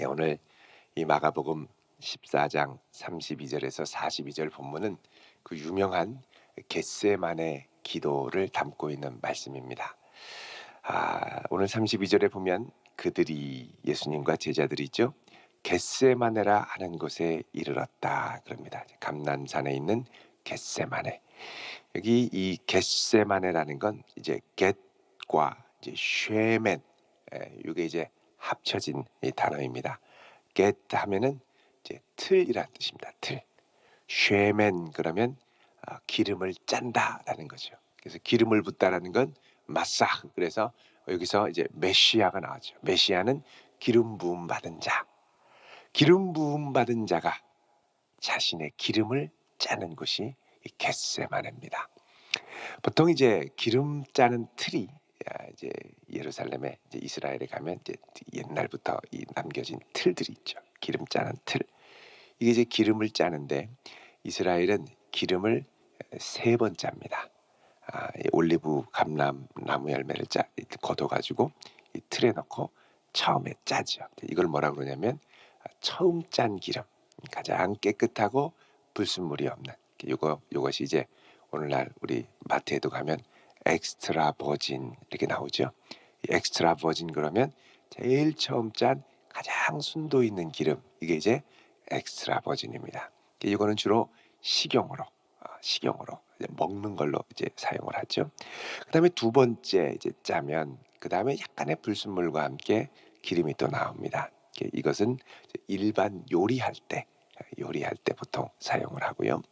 예, 오늘 이 마가복음 14장 32절에서 42절 본문은 그 유명한 겟세만의 기도를 담고 있는 말씀입니다. 아, 오늘 32절에 보면 그들이 예수님과 제자들이 있죠. 겟세마네라 하는 곳에 이르렀다 그럽니다. 감난산에 있는 겟세마네. 여기 이 겟세마네라는 건 이제 겟과 이제 쉐멘 이게 이제 합쳐진 이 단어입니다. get 하면은 이제 틀이란 뜻입니다. 틀. 쉐멘 그러면 아, 기름을 짠다라는 거죠. 그래서 기름을 붓다라는 건 마사. 그래서 여기서 이제 메시아가 나왔죠. 메시아는 기름 부음 받은 자. 기름 부음 받은 자가 자신의 기름을 짜는 곳이 이 겟세마네입니다. 보통 이제 기름 짜는 틀이 야, 이제 예루살렘에 이제 이스라엘에 가면 이제 옛날부터 이 남겨진 틀들이 있죠. 기름 짜는 틀. 이게 이제 기름을 짜는데 이스라엘은 기름을 세 번 짭니다. 아, 이 올리브 감람 나무 열매를 짜 걷어 가지고 이 틀에 넣고 처음에 짜죠. 이걸 뭐라 그러냐면 아, 처음 짠 기름 가장 깨끗하고 불순물이 없는 요거 요것이 이제 오늘날 우리 마트에도 가면 엑스트라 버진 이렇게 나오죠. 이 엑스트라 버진 그러면 제일 처음 짠 가장 순도 있는 기름 이게 이제 엑스트라 버진입니다. 이거는 주로 식용으로 어, 식용으로 먹는 걸로 이제 사용을 하죠. 그다음에 두 번째 이제 짜면 그다음에 약간의 불순물과 함께 기름이 또 나옵니다. 이것은 일반 요리할 때 요리할 때 보통 사용을 하고요.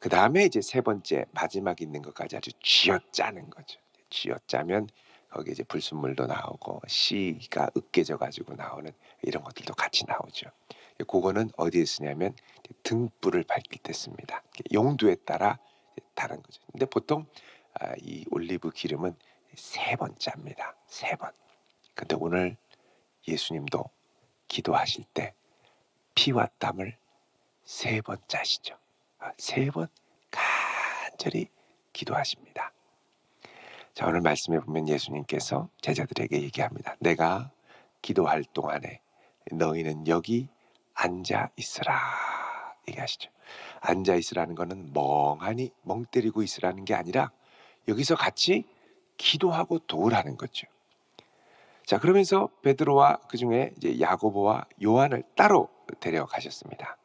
그 다음에 이제 세 번째 마지막 있는 것까지 아주 쥐어 짜는 거죠. 쥐어 짜면 거기 이제 불순물도 나오고 씨가 으깨져 가지고 나오는 이런 것들도 같이 나오죠. 그거는 어디에 쓰냐면 등불을 밝힐 때 씁니다. 용도에 따라 다른 거죠. 근데 보통 아, 이 올리브 기름은 세 번 짭니다. 세 번. 근데 오늘 예수님도 기도하실 때 피와 땀을 세 번 짜시죠. 아, 세번 간절히 기도하십니다. 자, 오늘 말씀에 보면 예수님께서 제자들에게 얘기합니다. 내가 기도할 동안에 너희는 여기 앉아 있으라. 얘기하시죠. 앉아 있으라는 것은 멍하니 멍 때리고 있으라는 게 아니라 여기서 같이 기도하고 도우라는 거죠. 자, 그러면서 베드로와 그 중에 이제 야고보와 요한을 따로 데려가셨습니다.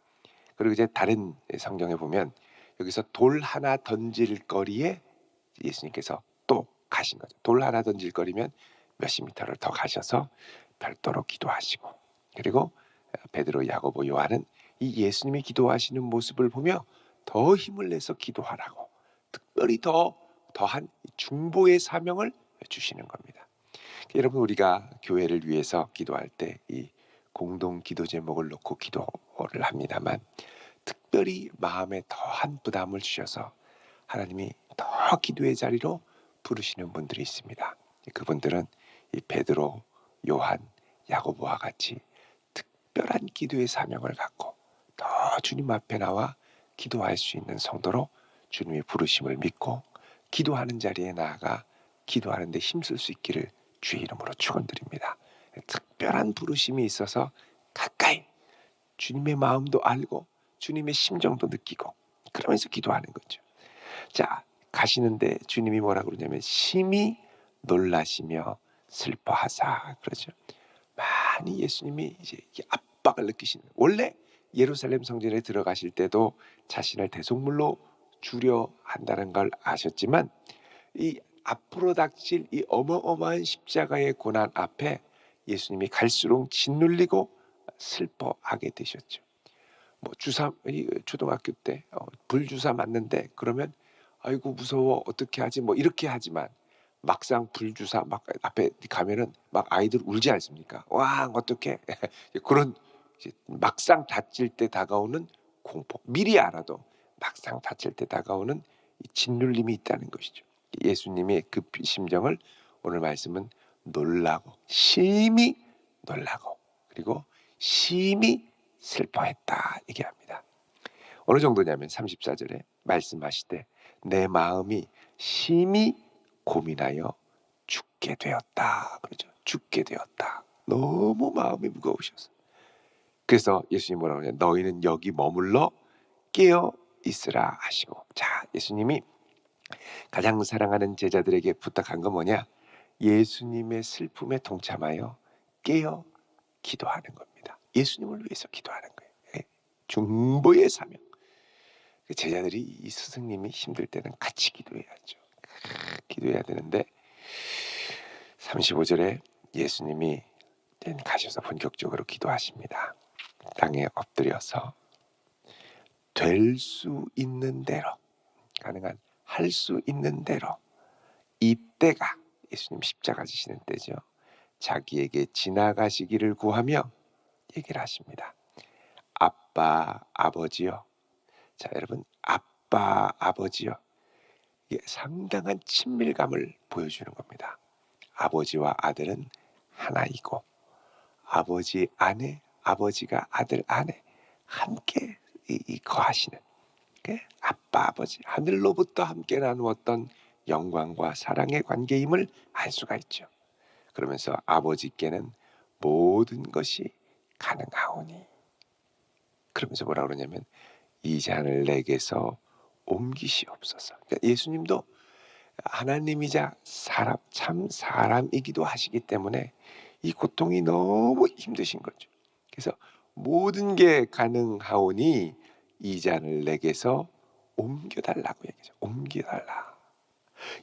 그리고 이제 다른 성경에 보면 여기서 돌 하나 던질 거리에 예수님께서 또 가신 거죠. 돌 하나 던질 거리면 몇십 미터를 더 가셔서 별도로 기도하시고 그리고 베드로, 야고보, 요한은 이 예수님이 기도하시는 모습을 보며 더 힘을 내서 기도하라고 특별히 더 더한 중보의 사명을 주시는 겁니다. 여러분 우리가 교회를 위해서 기도할 때 이 공동 기도 제목을 놓고 기도 를 합니다만 특별히 마음에 더한 부담을 주셔서 하나님이 더 기도의 자리로 부르시는 분들이 있습니다. 그분들은 이 베드로, 요한, 야고보와 같이 특별한 기도의 사명을 갖고 더 주님 앞에 나와 기도할 수 있는 성도로 주님의 부르심을 믿고 기도하는 자리에 나아가 기도하는 데 힘쓸 수 있기를 주의 이름으로 축원드립니다. 특별한 부르심이 있어서 가까이 주님의 마음도 알고 주님의 심정도 느끼고 그러면서 기도하는 거죠. 자, 가시는데 주님이 뭐라 그러냐면 심히 놀라시며 슬퍼하사 그러죠. 많이 예수님이 이제 압박을 느끼시는 원래 예루살렘 성전에 들어가실 때도 자신을 대속물로 주려 한다는 걸 아셨지만 이 앞으로 닥칠 이 어마어마한 십자가의 고난 앞에 예수님이 갈수록 짓눌리고 슬퍼하게 되셨죠. 뭐 주사 초등학교 때 어, 불주사 맞는데 그러면 아이고 무서워 어떻게 하지 뭐 이렇게 하지만 막상 불주사 막 앞에 가면은 막 아이들 울지 않습니까? 와 어떻게 그런 막상 다칠 때 다가오는 공포 미리 알아도 막상 다칠 때 다가오는 짓눌림이 있다는 것이죠. 예수님의 그 심정을 오늘 말씀은 놀라고 심히 놀라고 그리고 심히 슬퍼했다 얘기합니다. 어느 정도냐면 34절에 말씀하시되 내 마음이 심히 고민하여 죽게 되었다. 그러죠. 죽게 되었다. 너무 마음이 무거우셔서 그래서 예수님 뭐라고 하냐? 너희는 여기 머물러 깨어 있으라 하시고. 자, 예수님이 가장 사랑하는 제자들에게 부탁한 건 뭐냐? 예수님의 슬픔에 동참하여 깨어 기도하는 겁니다. 예수님을 위해서 기도하는 거예요. 예. 중보의 사명. 그 제자들이 이 스승님이 힘들 때는 같이 기도해야죠. 기도해야 되는데 35절에 예수님이 가셔서 본격적으로 기도하십니다. 땅에 엎드려서 될 수 있는 대로 가능한 할 수 있는 대로 이 때가 예수님 십자가 지시는 때죠. 자기에게 지나가시기를 구하며 얘기를 하십니다. 아빠 아버지요. 자 여러분 아빠 아버지요. 이게 상당한 친밀감을 보여주는 겁니다. 아버지와 아들은 하나이고 아버지 안에 아버지가 아들 안에 함께 거하시는 그 아빠 아버지 하늘로부터 함께 나누었던 영광과 사랑의 관계임을 알 수가 있죠. 그러면서 아버지께는 모든 것이 가능하오니 그러면서 뭐라 그러냐면 이 잔을 내게서 옮기시옵소서. 그러니까 예수님도 하나님이자 사람 참 사람이기도 하시기 때문에 이 고통이 너무 힘드신 거죠. 그래서 모든 게 가능하오니 이 잔을 내게서 옮겨달라고 얘기죠. 옮겨달라.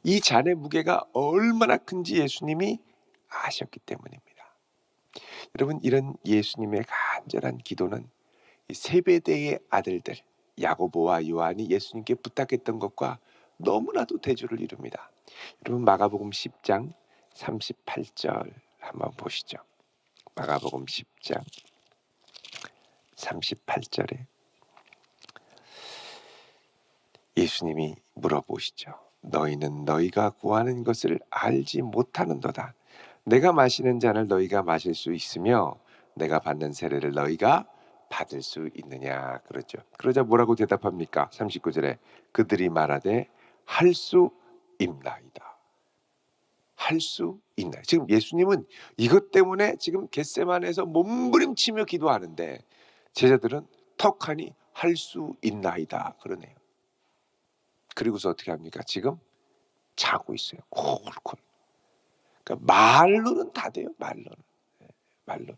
이 잔의 무게가 얼마나 큰지 예수님이 아셨기 때문입니다. 여러분 이런 예수님의 간절한 기도는 이 세베대의 아들들 야고보와 요한이 예수님께 부탁했던 것과 너무나도 대조를 이룹니다. 여러분 마가복음 10장 38절 한번 보시죠. 마가복음 10장 38절에 예수님이 물어보시죠. 너희는 너희가 구하는 것을 알지 못하는도다. 내가 마시는 잔을 너희가 마실 수 있으며 내가 받는 세례를 너희가 받을 수 있느냐 그러죠. 그러자 뭐라고 대답합니까? 39절에 그들이 말하되 할 수 있나이다. 할 수 있나. 지금 예수님은 이것 때문에 지금 겟세만에서 몸부림치며 기도하는데 제자들은 턱하니 할 수 있나이다 그러네요. 그리고서 어떻게 합니까? 지금 자고 있어요. 콜콜. 그러니까 말로는 다 돼요. 말로는. 네, 말로는.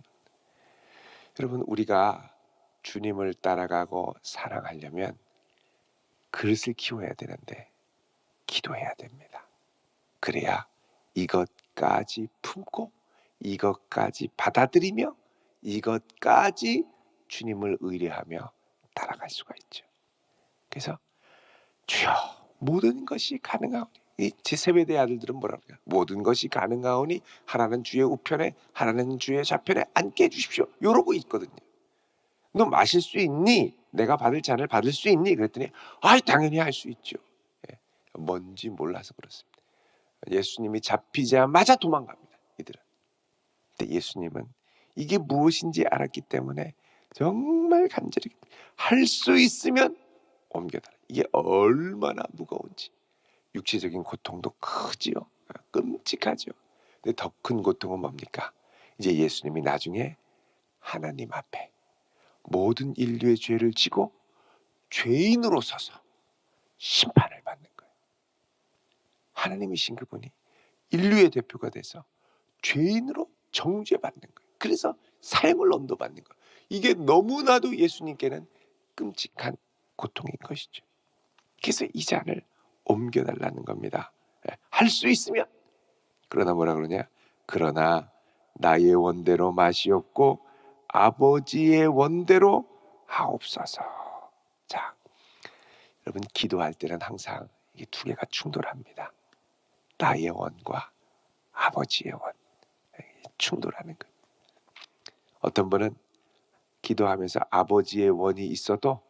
여러분 우리가 주님을 따라가고 사랑하려면 그릇을 키워야 되는데 기도해야 됩니다. 그래야 이것까지 품고 이것까지 받아들이며 이것까지 주님을 의뢰하며 따라갈 수가 있죠. 그래서 주여 모든 것이 가능하오니 이 제세배대 아들들은 뭐라고 해요? 모든 것이 가능하오니 하나는 주의 우편에 하나는 주의 좌편에 앉게 해주십시오. 이러고 있거든요. 너 마실 수 있니? 내가 받을 잔을 받을 수 있니? 그랬더니 아이 당연히 할 수 있죠. 예, 뭔지 몰라서 그렇습니다. 예수님이 잡히자마자 도망갑니다. 이들은. 근데 예수님은 이게 무엇인지 알았기 때문에 정말 간절히 할 수 있으면 옮겨달라. 이게 얼마나 무거운지. 육체적인 고통도 크지요. 끔찍하죠. 근데 더 큰 고통은 뭡니까? 이제 예수님이 나중에 하나님 앞에 모든 인류의 죄를 지고 죄인으로 서서 심판을 받는 거예요. 하나님이신 그분이 인류의 대표가 돼서 죄인으로 정죄받는 거예요. 그래서 삶을 언도받는 거예요. 이게 너무나도 예수님께는 끔찍한 고통인 것이죠. 그래서 이 잔을 옮겨달라는 겁니다. 예, 할수 있으면 그러나 뭐라 그러냐? 그러나 나의 원대로 마시옵고 아버지의 원대로 하옵소서. 자, 여러분 기도할 때는 항상 이 두 개가 충돌합니다. 나의 원과 아버지의 원 충돌하는 거. 어떤 분은 기도하면서 아버지의 원이 있어도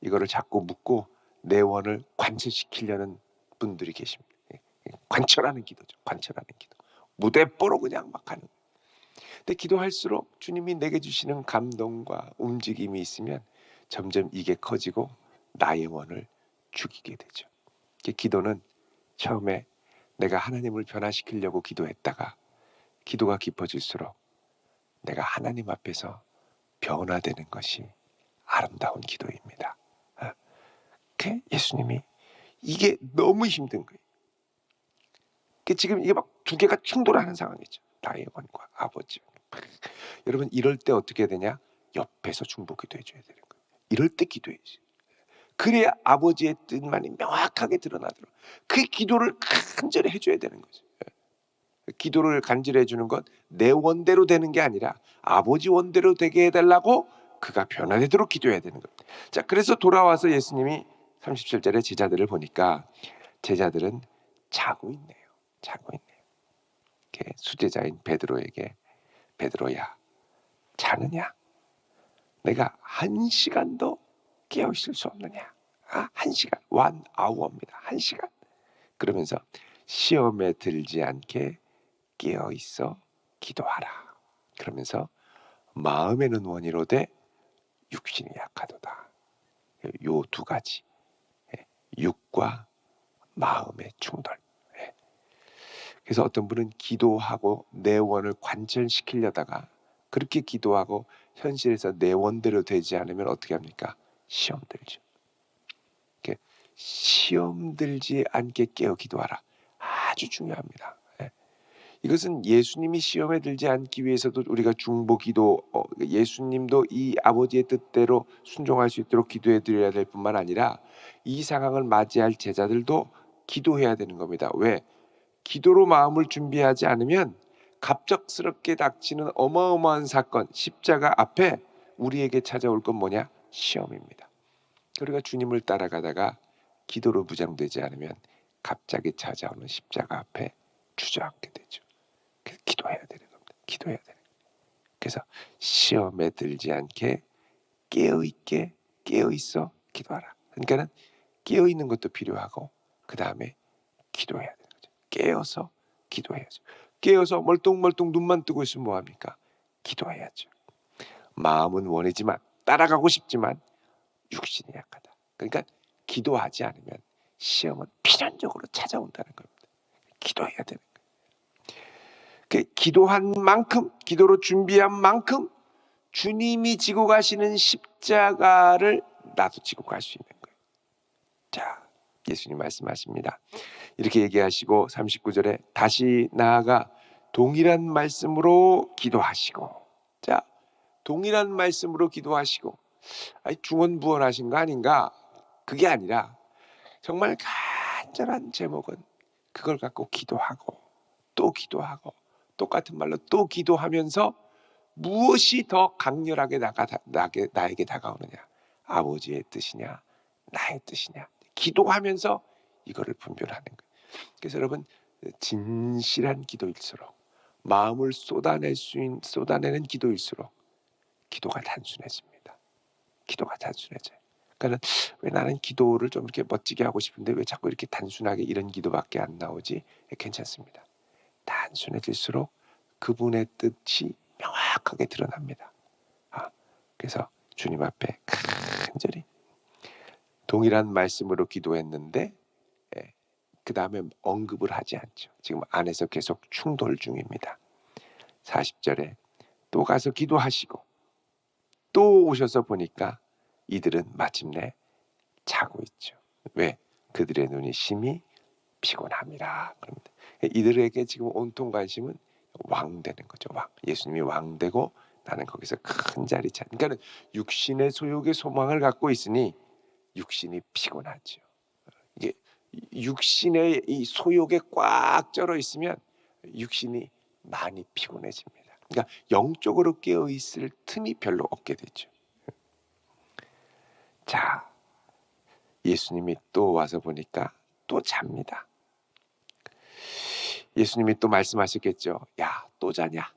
이거를 자꾸 묻고 내 원을 관철시키려는 분들이 계십니다. 예, 관철하는 기도죠. 관철하는 기도. 무대 뽀로 그냥 막 하는. 근데 기도할수록 주님이 내게 주시는 감동과 움직임이 있으면 점점 이게 커지고 나의 원을 죽이게 되죠. 기도는 처음에 내가 하나님을 변화시키려고 기도했다가 기도가 깊어질수록 내가 하나님 앞에서 변화되는 것이 아름다운 기도입니다. 어, 그 예수님이 이게 너무 힘든 거예요. 그 지금 이게 막 두 개가 충돌하는 상황이죠. 나의 원과 아버지. 여러분 이럴 때 어떻게 되냐? 옆에서 중보기도 해줘야 되는 거예요. 이럴 때 기도해야지. 그래야 아버지의 뜻만이 명확하게 드러나도록 그 기도를 간절히 해줘야 되는 거죠. 예. 기도를 간절히 해주는 건 내 원대로 되는 게 아니라 아버지 원대로 되게 해달라고 그가 변화되도록 기도해야 되는 겁니다. 자, 그래서 돌아와서 예수님이 37절에 제자들을 보니까 제자들은 자고 있네요. 자고 있네요. 이렇게 수제자인 베드로에게 베드로야 자느냐? 내가 한 시간도 깨어 있을 수 없느냐? 아, 한 시간 완 아우어입니다. 한 시간. 그러면서 시험에 들지 않게 깨어 있어 기도하라. 그러면서 마음에는 원이로되 육신이 약하도다. 요 두 가지 예, 육과 마음의 충돌. 예. 그래서 어떤 분은 기도하고 내 원을 관철시키려다가 그렇게 기도하고 현실에서 내 원대로 되지 않으면 어떻게 합니까? 시험 들죠. 시험 들지 않게 깨어 기도하라. 아주 중요합니다. 예. 이것은 예수님이 시험에 들지 않기 위해서도 우리가 중보 기도 어, 예수님도 이 아버지의 뜻대로 순종할 수 있도록 기도해 드려야 될 뿐만 아니라 이 상황을 맞이할 제자들도 기도해야 되는 겁니다. 왜? 기도로 마음을 준비하지 않으면 갑작스럽게 닥치는 어마어마한 사건 십자가 앞에 우리에게 찾아올 건 뭐냐? 시험입니다. 우리가 주님을 따라가다가 기도로 무장되지 않으면 갑자기 찾아오는 십자가 앞에 주저앉게 되죠. 그래서 기도해야 되는 겁니다. 기도해야 되는. 그래서 시험에 들지 않게 깨어 있게 깨어 있어 기도하라. 그러니까는 깨어 있는 것도 필요하고 그 다음에 기도해야 되는 거죠. 깨어서 기도해야죠. 깨어서 멀뚱멀뚱 눈만 뜨고 있으면 뭐 합니까? 기도해야죠. 마음은 원이지만 따라가고 싶지만 육신이 약하다. 그러니까 기도하지 않으면 시험은 필연적으로 찾아온다는 겁니다. 기도해야 되는 기도한 만큼, 기도로 준비한 만큼 주님이 지고 가시는 십자가를 나도 지고 갈 수 있는 거예요. 자, 예수님 말씀하십니다. 이렇게 얘기하시고 39절에 다시 나아가 동일한 말씀으로 기도하시고 자, 동일한 말씀으로 기도하시고 아니 중언부언하신 거 아닌가? 그게 아니라 정말 간절한 제목은 그걸 갖고 기도하고 또 기도하고 똑같은 말로 또 기도하면서 무엇이 더 강렬하게 나가, 나게, 나에게 다가오느냐 아버지의 뜻이냐 나의 뜻이냐 기도하면서 이거를 분별하는 거예요. 그래서 여러분 진실한 기도일수록 마음을 쏟아낼 수 있는 쏟아내는 기도일수록 기도가 단순해집니다. 기도가 단순해져요. 그러니까 왜 나는 기도를 좀 이렇게 멋지게 하고 싶은데 왜 자꾸 이렇게 단순하게 이런 기도밖에 안 나오지? 괜찮습니다. 단순해질수록 그분의 뜻이 명확하게 드러납니다. 아, 그래서 주님 앞에 간절히 동일한 말씀으로 기도했는데 예, 그 다음에 언급을 하지 않죠. 지금 안에서 계속 충돌 중입니다. 40절에 또 가서 기도하시고 또 오셔서 보니까 이들은 마침내 자고 있죠. 왜? 그들의 눈이 심히 피곤합니다. 그럽니다. 이들에게 지금 온통 관심은 왕 되는 거죠. 왕. 예수님이 왕 되고 나는 거기서 큰 자리 찾. 그러니까 육신의 소욕의 소망을 갖고 있으니 육신이 피곤하죠. 이게 육신의 이 소욕에 꽉 쩔어 있으면 육신이 많이 피곤해집니다. 그러니까 영적으로 깨어 있을 틈이 별로 없게 되죠. 자, 예수님이 또 와서 보니까 또 잡니다. 예수님이 또 말씀하셨겠죠. 야, 또 자냐?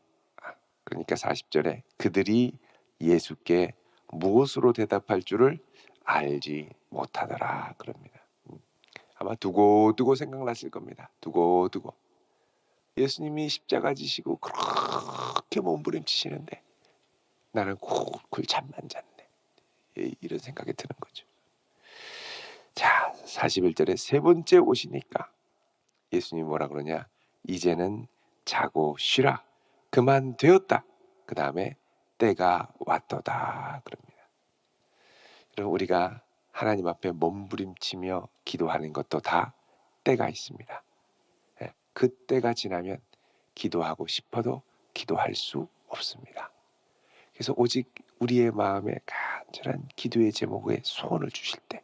그러니까 40절에 그들이 예수께 무엇으로 대답할 줄을 알지 못하더라 그럽니다. 음, 아마 두고두고 생각났을 겁니다. 두고두고 예수님이 십자가 지시고 그렇게 몸부림치시는데 나는 쿨쿨 잠만 잤네. 예, 이런 생각이 드는 거죠. 자, 41절에 세 번째 오시니까 예수님 뭐라 그러냐? 이제는 자고 쉬라. 그만 되었다. 그 다음에 때가 왔도다 그럽니다. 여러분 우리가 하나님 앞에 몸부림치며 기도하는 것도 다 때가 있습니다. 예, 그 때가 지나면 기도하고 싶어도 기도할 수 없습니다. 그래서 오직 우리의 마음에 간절한 기도의 제목에 소원을 주실 때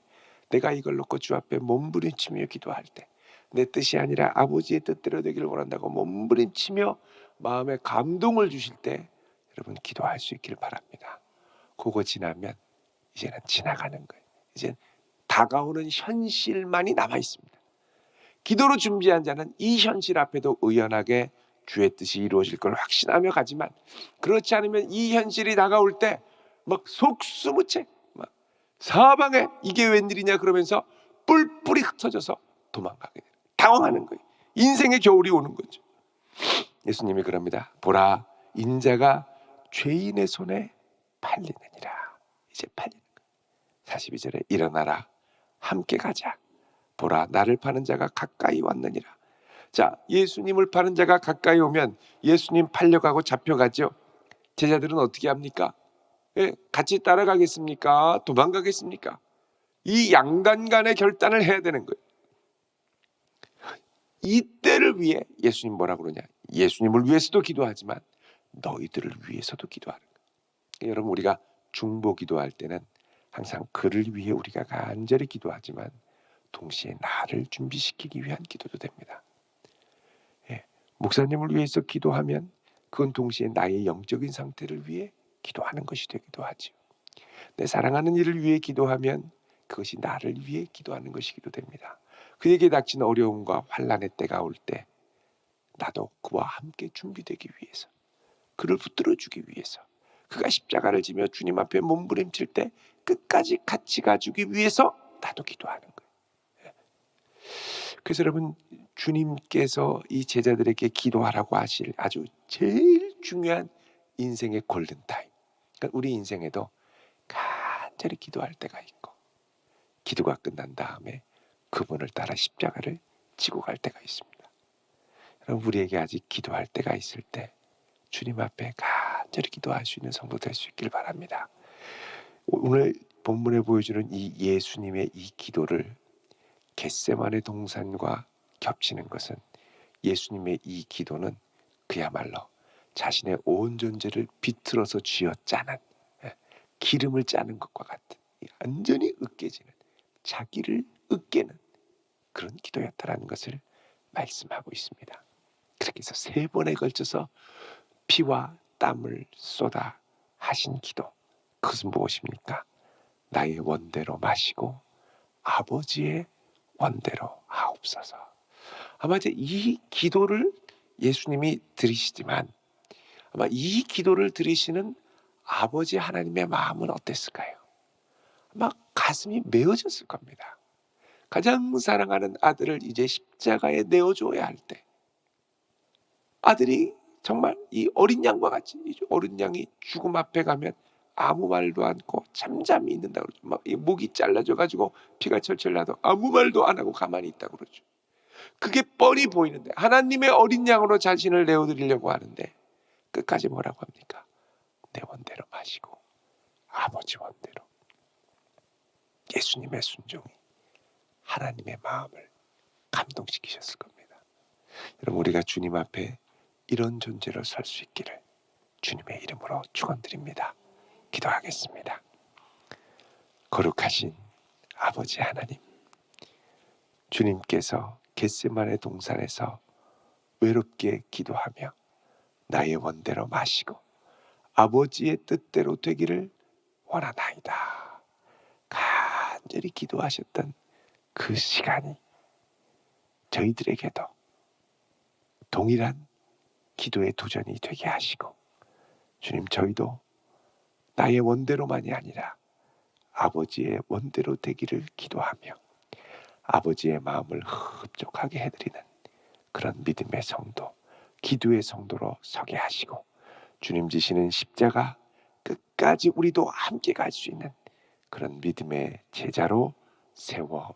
내가 이걸 놓고 주 앞에 몸부림치며 기도할 때 내 뜻이 아니라 아버지의 뜻대로 되기를 원한다고 몸부림치며 마음에 감동을 주실 때 여러분 기도할 수 있기를 바랍니다. 그거 지나면 이제는 지나가는 거예요. 이제 다가오는 현실만이 남아 있습니다. 기도로 준비한 자는 이 현실 앞에도 의연하게 주의 뜻이 이루어질 걸 확신하며 가지만 그렇지 않으면 이 현실이 다가올 때 막 속수무책 막 사방에 이게 웬일이냐 그러면서 뿔뿔이 흩어져서 도망가게 돼요. 당황하는 거예요. 인생의 겨울이 오는 거죠. 예수님이 그럽니다. 보라 인자가 죄인의 손에 팔리느니라. 이제 팔리는 거예요. 42절에 일어나라 함께 가자. 보라 나를 파는 자가 가까이 왔느니라. 자, 예수님을 파는 자가 가까이 오면 예수님 팔려가고 잡혀가죠. 제자들은 어떻게 합니까? 예, 같이 따라가겠습니까? 도망가겠습니까? 이 양단 간의 결단을 해야 되는 거예요. 이때를 위해 예수님 뭐라 그러냐? 예수님을 위해서도 기도하지만 너희들을 위해서도 기도하는 거예요. 여러분 우리가 중보 기도할 때는 항상 그를 위해 우리가 간절히 기도하지만 동시에 나를 준비시키기 위한 기도도 됩니다. 예, 목사님을 위해서 기도하면 그건 동시에 나의 영적인 상태를 위해 기도하는 것이 되기도 하지요. 내 사랑하는 이를 위해 기도하면 그것이 나를 위해 기도하는 것이기도 됩니다. 그에게 닥친 어려움과 환란의 때가 올 때 나도 그와 함께 준비되기 위해서 그를 붙들어 주기 위해서 그가 십자가를 지며 주님 앞에 몸부림칠 때 끝까지 같이 가주기 위해서 나도 기도하는 거예요. 예. 그래서 여러분 주님께서 이 제자들에게 기도하라고 하실 아주 제일 중요한 인생의 골든 타임. 그러니까 우리 인생에도 간절히 기도할 때가 있고 기도가 끝난 다음에 그분을 따라 십자가를 지고 갈 때가 있습니다. 여러분 우리에게 아직 기도할 때가 있을 때 주님 앞에 간절히 기도할 수 있는 성도 될 수 있기를 바랍니다. 오늘 본문에 보여주는 이 예수님의 이 기도를 겟세만의 동산과 겹치는 것은 예수님의 이 기도는 그야말로 자신의 온 존재를 비틀어서 쥐어 짜는 예, 기름을 짜는 것과 같은 완전히 으깨지는 자기를 으깨는 그런 기도였다라는 것을 말씀하고 있습니다. 그렇게 해서 세 번에 걸쳐서 피와 땀을 쏟아 하신 기도 그것은 무엇입니까? 나의 원대로 마시고 아버지의 원대로 하옵소서. 아마 이제 이 기도를 예수님이 들으시지만 아마 이 기도를 들으시는 아버지 하나님의 마음은 어땠을까요? 아마 가슴이 메어졌을 겁니다. 가장 사랑하는 아들을 이제 십자가에 내어줘야 할 때, 아들이 정말 이 어린 양과 같이 이 어린 양이 죽음 앞에 가면 아무 말도 않고 잠잠히 있는다 그러죠. 막이 목이 잘라져 가지고 피가 철철 나도 아무 말도 안 하고 가만히 있다 그러죠. 그게 뻔히 보이는데 하나님의 어린 양으로 자신을 내어드리려고 하는데 끝까지 뭐라고 합니까? 내 원대로 마시고 아버지 원대로 예수님의 순종이 하나님의 마음을 감동시키셨을 겁니다. 여러분 우리가 주님 앞에 이런 존재로 설 수 있기를 주님의 이름으로 축원드립니다. 기도하겠습니다. 거룩하신 아버지 하나님, 주님께서 겟세만의 동산에서 외롭게 기도하며 나의 원대로 마시고 아버지의 뜻대로 되기를 원하나이다. 간절히 기도하셨던 그 시간이 저희들에게도 동일한 기도의 도전이 되게 하시고 주님 저희도 나의 원대로만이 아니라 아버지의 원대로 되기를 기도하며 아버지의 마음을 흡족하게 해드리는 그런 믿음의 성도, 기도의 성도로 서게 하시고 주님 지시는 십자가 끝까지 우리도 함께 갈 수 있는 그런 믿음의 제자로 세워